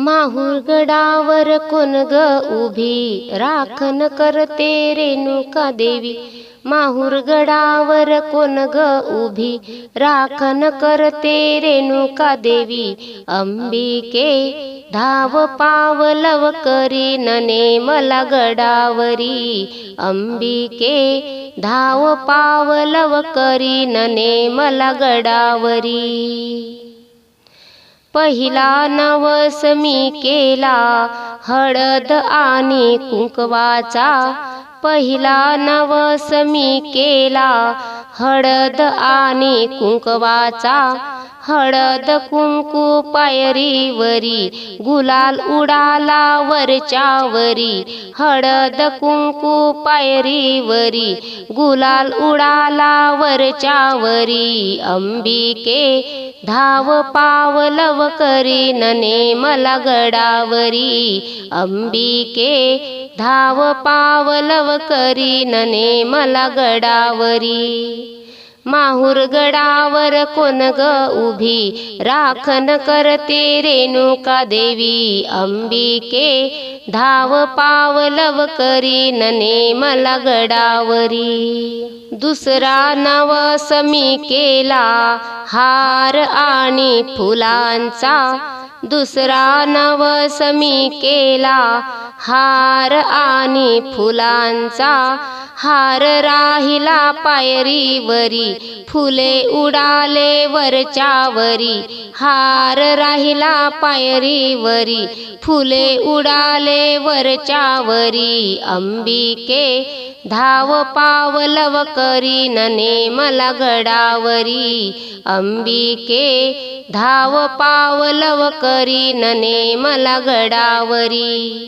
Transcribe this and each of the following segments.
माहूर गडावर कोण ग उभी? राखण करते रेणुका देवी. माहूर गडावर कोण ग उभी? राखण करते रेणुका देवी. अंबिके धाव पावलव करी नने मला गडावरी. अंबिके धाव पावलव करी नने मला गडावरी. पहिला नवस मी केला हळद आणि कुंकवाचा. पहिला नवस मी केला हळद आणि कुंकवाचा. हळद कुंकू पायरीवरी गुलाल उडाला वरच्या वरी हळद कुंकू पायरीवरी गुलाल उडाला वरच्या वरी अंबिके धाव पावलव करी नने मला गडावरी. अंबिके धाव पावलव करी नने मला गडावरी. माहूर गडावर कोण ग उभी? राखण करते रेणुका देवी? अंबिके धाव पावलव करी नने मला गडावरी. दुसरा नवस मी केला हार आणि फुलांचा. दुसरा नवस मी केला हार आणि फुलांचा. हार राहिला पायरीवरी फुले उडाले वरच्यावरी. हार राहिला पायरीवरी फुले उडाले वरच्यावरी. अंबिके धाव पावलव करी नने मला गडावरी. अंबिके धाव पावलव करी नने मला गडावरी.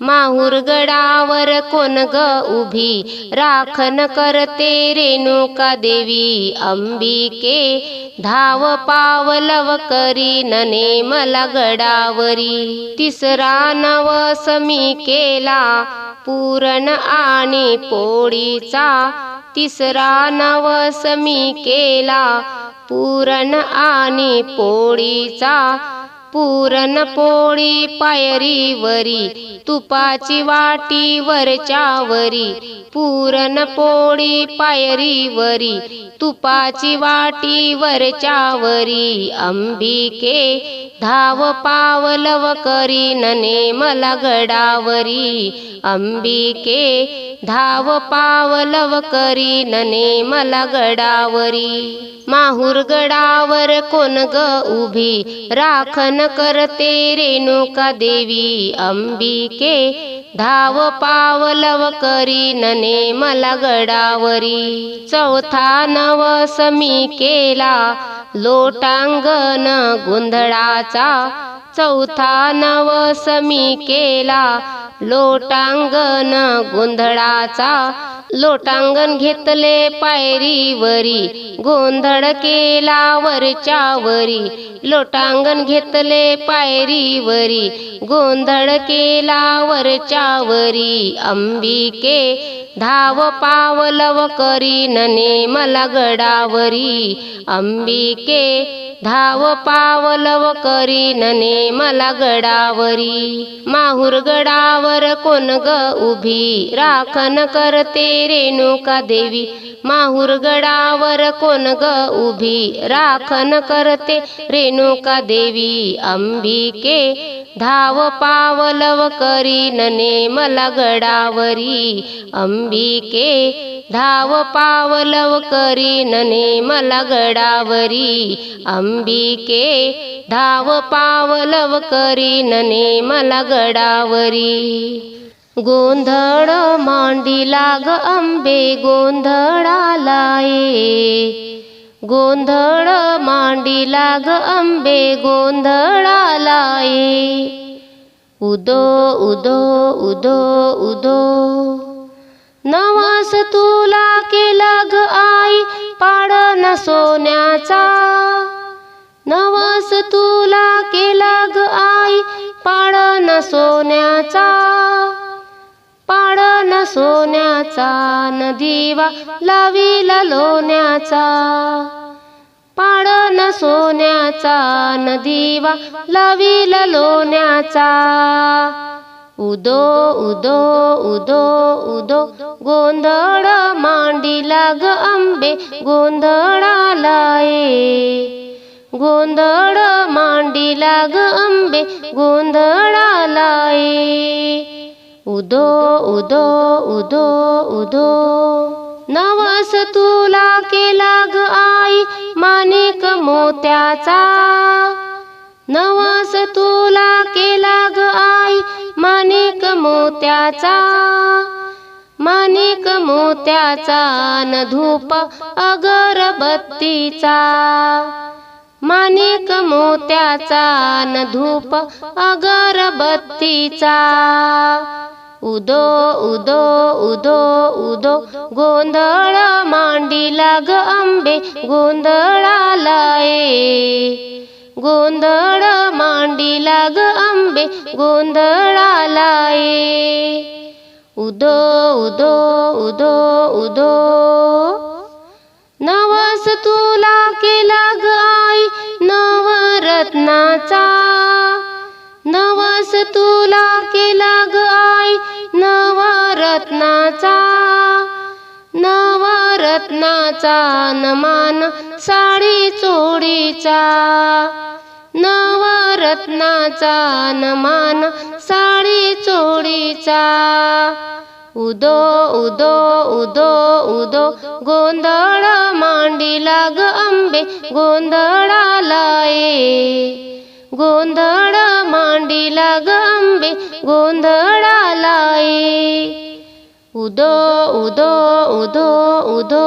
माहूर गडावर कोण ग उभी? राखण करते रेणुका देवी? अंबिके धाव पावलव करी नने मला गडावरी. तिसरा नवस मी केला पूरण आणि पोळीचा. तिसरा नवस मी केला पूरण आणि पोळीचा. पुरण पोळी पायरीवरी तुपाची वाटी वरच्या वरी. पुरण पोळी पायरीवरी तुपाची वाटी वरच्या वरी. अंबिके धाव पावलव करी नने मला गडावरी अंबिके धाव पावलव करी नने मला गडावरी माहूर गडावर कोण ग उभी? राखण करते रेणुका देवी अंबिके। धाव पावलव करी नने मला गडावरी। चौथा नव समी केला लोटांगण गोंधळाचा। चौथा नव समी केला लोटांगण गोंधळाचा. लोटांगण घेतले पायरीवरी गोंधळ केला वरच्या वरी लोटांगण घेतले पायरीवरी गोंधळ केला वरच्या वरी अंबिके धाव पावलव करी नने मला गडावरी अंबिके धाव पावलव करी नने मला गडावरी माहूर गडावर कोण ग उभी? राखण करते रेणुका देवी. माहूर गडावर कोण ग उभी? राखण करते रेणुका देवी. अंबिके धाव पावलव करी नने मला गडावरी अंबिके धाव पावलव करी नने मला गडावरी अंबिके धाव पावलव करीनने मला गडावरी. गोंधळ मांडीला ग अंबे गोंधळाला ये. गोंधळ मांडीला ग अंबे गोंधळाला ये. उदो उदो उदो उदो. नवास तुला केला सोन्याचा पाडन सोन्याचा नदीवा लावील लोण्याचा. पाडन सोन्याचा नदीवा लावील लोण्याचा. उदो उदो उदो उदो गोंधळ मांडीला ग आंबे गोंधळालाय गोंधळ मांडी लाग अंबे गोंधळालाय उदो उदो उदो उदो. नवस तुला केला ग आई माणिक मोत्याचा. नवस तुला केला ग आई माणिक मोत्याचा. माणिक मोत्याचा न धूप अगरबत्तीचा. माणिक मोत्याचा न धूप अगरबत्तीचा उदो उदो उदो उदो गोंधळ मांडीला ग आंबे गोंधळालाय गोंधळ मांडीला ग आंबे गोंधळालाय उदो उदो उदो उदो तुला केला ग आई नवरत्नाचा नवरत्नाचा नमान साडी चोडीचा. नवरत्नाचा नमान साडी चोडीचा. उदो उदो उदो उदो गोंधळ मांडीला लाग आंबे गोंधळालाय गोंधळ मांडीला गंबे गोंधळालाय उदो उदो उदो उदो.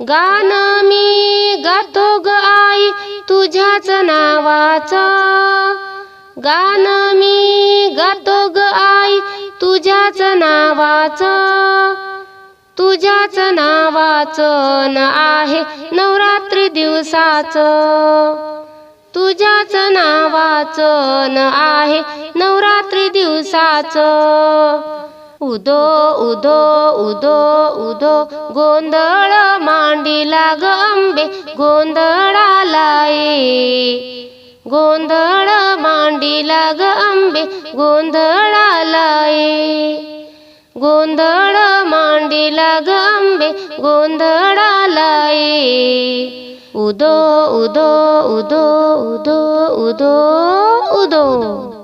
गान मी गातो ग आई तुझ्याच नावाचं. गान मी गातो ग आई तुझ्याच नावाचं. तुझ्याच नावाचं न आहे नवरात्री दिवसाचं. तुझ्याच नावाचं न आहे नवरात्री दिवसाचं. उदो उदो उदो उदो गोंधळ मांडीला गंबे आंबे गोंधळालाय गोंधळ मांडीला गंबे गोंधळालाई गोंधळ मांडीला ग आंबे गोंधळालाय उदो उदो उदो उदो उदो उदो